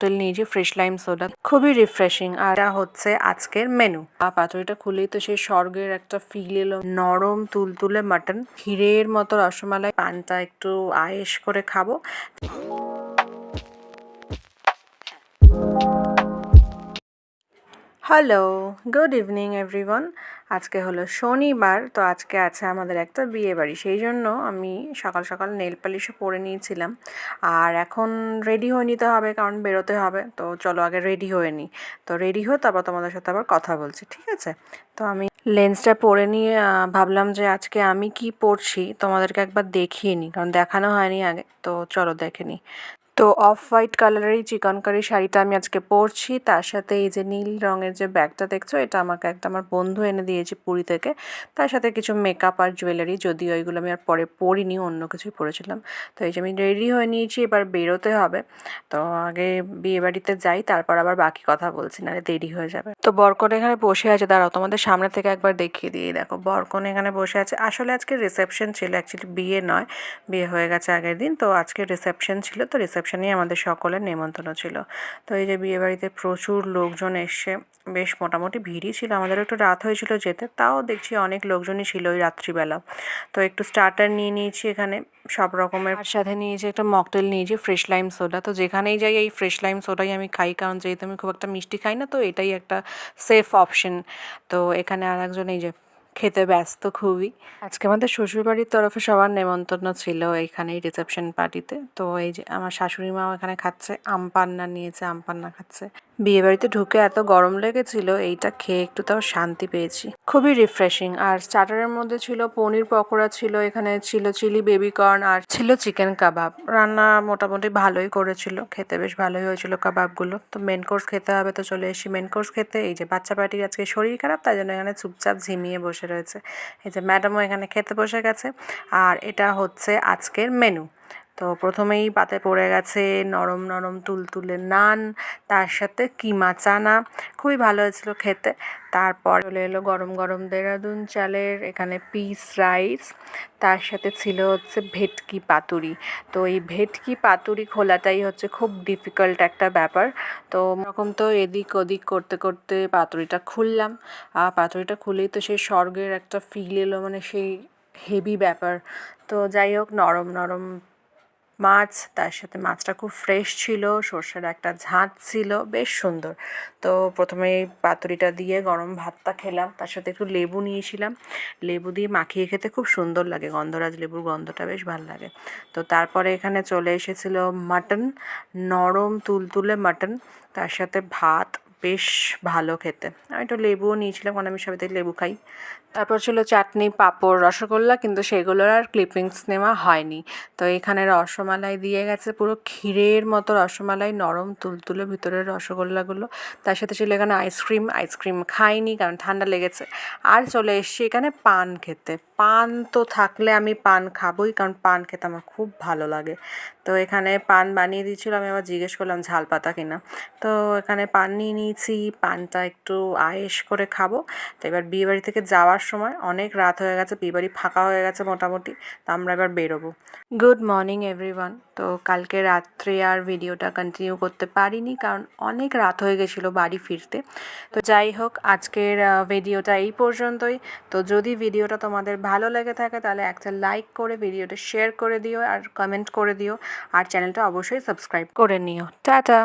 Mocktail নিয়েছি fresh lime soda খুবই refreshing আর এটা হচ্ছে আজকের মেনু আর পাথরিটা খুলেই তো সেই স্বর্গের একটা ফিল এলো। নরম তুলতুলে মাটন ক্ষীরের মতো রসমালাই, পানটা একটু আয়েস করে খাব। হ্যালো গুড ইভিনিং এভরিওয়ান আজকে হলো শনিবার, তো আজকে আছে আমাদের একটা বিয়ে বাড়ি। সেই জন্য আমি সকাল সকাল নেল পালিশও পরে নিয়েছিলাম। আর এখন রেডি হয়ে নিতে হবে, কারণ বেরোতে হবে। তো চলো আগে রেডি হয়ে নিই। তো রেডি হয়ে তারপর তোমাদের সাথে আবার কথা বলছি, ঠিক আছে? তো আমি লেন্সটা পরে নিয়ে ভাবলাম যে আজকে আমি কি পরছি, তোমাদেরকে একবার দেখিয়ে নিই, কারণ দেখানো হয়নি আগে। তো চলো দেখে নিই। তো অফ হোয়াইট কালারেরই চিকন কারি শাড়িটা আমি আজকে পরছি। তার সাথে এই যে নীল রঙের যে ব্যাগটা দেখছ, এটা আমাকে একটা আমার বন্ধু এনে দিয়েছে পুরী থেকে। তার সাথে কিছু মেকআপ আর জুয়েলারি যদিও ওইগুলো আমি আর পরে পরিনি, অন্য কিছুই পরেছিলাম। তো এই যে আমি রেডি হয়ে নিয়েছি, এবার বেরোতে হবে। তো আগে বিয়ে বাড়িতে যাই, তারপর আবার বাকি কথা বলছি, নাহলে দেরি হয়ে যাবে। তো বরকনে এখানে বসে আছে, দাঁড়াও তোমাদের সামনে থেকে একবার দেখিয়ে দিয়ে দেখো, বরকনে এখানে বসে আছে। আসলে আজকে রিসেপশন ছিল অ্যাকচুয়ালি বিয়ে নয়, বিয়ে হয়ে গেছে আগের দিন। তো আজকে রিসেপশন ছিল, তো রিসেপশনেই আমাদের সকলের নেমন্তন্ন ছিল। তো এই যে বিয়েবাড়িতে প্রচুর লোকজন এসছে, বেশ মোটামুটি ভিড়ই ছিল। আমাদের একটু রাত হয়েছিল যেতে, তাও দেখছি অনেক লোকজনই ছিল ওই রাত্রিবেলা। তো একটু স্টার্টার নিয়ে নিয়েছি এখানে, সব রকমের সাথে নিয়েছি একটা মকটেল নিয়েছি ফ্রেশ লাইম সোডা তো যেখানেই যাই এই ফ্রেশ লাইম সোডাই আমি খাই, কারণ যেহেতু আমি খুব একটা মিষ্টি খাই না, তো এটাই একটা সেফ অপশন তো এখানে আর একজন এই যে খেতে ব্যস্ত খুবই। আজকে আমাদের শ্বশুরবাড়ির তরফে সবার নেমন্তন্ন ছিল এইখানে রিসেপশন পার্টিতে তো। এই যে আমার শাশুড়ি মাও এখানে খাচ্ছে, আম পান্না নিয়েছে, আম পান্না খাচ্ছে। বিয়ে বাড়িতে ঢুকে এত গরম লেগেছিল, এইটা খেয়ে একটু তাও শান্তি পেয়েছি। খুবই রিফ্রেশিং আর স্টার্টারের মধ্যে ছিল পনির পকোড়া ছিল, এখানে ছিল চিলি বেবি কর্ন আর ছিল চিকেন কাবাব রান্না মোটামুটি ভালোই করেছিল, খেতে বেশ ভালোই হয়েছিল কাবাবগুলো তো মেন কোর্স খেতে হবে, তো চলে এসেছি মেন কোর্স খেতে। এই যে বাচ্চা পার্টির আজকে শরীর খারাপ, তাই জন্য এখানে চুপচাপ ঝিমিয়ে বসে রয়েছে। এই যে ম্যাডামও এখানে খেতে বসে গেছে, আর এটা হচ্ছে আজকের মেনু তো প্রথমেই পাতে পড়ে গেছে নরম নরম তুলতুলে নান, তার সাথে কিমা চানা। খুবই ভালো হয়েছিল খেতে। তারপর চলে এলো গরম গরম দেরাদুন চালের এখানে পিস রাইস। তার সাথে ছিল হচ্ছে ভেটকি পাতুরি। তো এই ভেটকি পাতুরি খোলাটাই হচ্ছে খুব ডিফিকাল্ট একটা ব্যাপার। তো এরকম তো এদিক ওদিক করতে করতে পাতুরিটা খুললাম। আর পাতুরিটা খুলেই তো সেই স্বর্গের একটা ফিল এলো মানে সেই হেভি ব্যাপার। তো যাই হোক, নরম নরম মাছ, তার সাথে মাছটা খুব ফ্রেশ ছিল, সর্ষের একটা ঝাঁঝ ছিল, বেশ সুন্দর। তো প্রথমে পাতুরিটা দিয়ে গরম ভাতটা খেলাম, তার সাথে একটু লেবু নিয়েছিলাম। লেবু দিয়ে মাখিয়ে খেতে খুব সুন্দর লাগে, গন্ধরাজ লেবুর গন্ধটা বেশ ভালো লাগে। তো তারপরে এখানে চলে এসেছিল মাটন, নরম তুলতুলে মাটন, তার সাথে ভাত বেশ ভালো খেতে। আমি একটু লেবুও নিয়েছিলাম কারণ আমি সবাই থেকে লেবু খাই। তারপর ছিল চাটনি, পাঁপড়, রসগোল্লা, কিন্তু সেগুলোর আর ক্লিপিংস নেওয়া হয়নি। তো এখানে রসমালাই দিয়ে গেছে পুরো ক্ষীরের মতো রসমালাই, নরম তুলতুলে ভিতরের রসগোল্লাগুলো। তার সাথে ছিল এখানে আইসক্রিম আইসক্রিম খাইনি কারণ ঠান্ডা লেগেছে। আর চলে এসছি এখানে পান খেতে। পান তো থাকলে আমি পান খাবোই, কারণ পান খেতে আমার খুব ভালো লাগে। তো এখানে পান বানিয়ে দিয়েছিল, আমি আবার জিজ্ঞেস করলাম ঝাল পাতা কিনা। তো এখানে পান নিয়ে নিয়েছি, পানটা একটু আয়েস করে খাব। তো এবার বিয়েবাড়ি থেকে যাওয়ার সময় অনেক রাত হয়ে গেছে, বিয়েবাড়ি ফাঁকা হয়ে গেছে মোটামুটি, তো আমরা এবার বেরোবো। গুড মর্নিং এভরিওয়ান তো কালকে রাত্রে আর ভিডিওটা কন্টিনিউ করতে পারিনি, কারণ অনেক রাত হয়ে গেছিল বাড়ি ফিরতে। তো যাই হোক, আজকের ভিডিওটা এই পর্যন্তই। তো যদি ভিডিওটা তোমাদের ভালো লেগে থাকে, তাহলে একটা লাইক করে ভিডিওটা শেয়ার করে দিও আর কমেন্ট করে দিও। আর চ্যানেলটা অবশ্যই সাবস্ক্রাইব করে নিও। টাটা!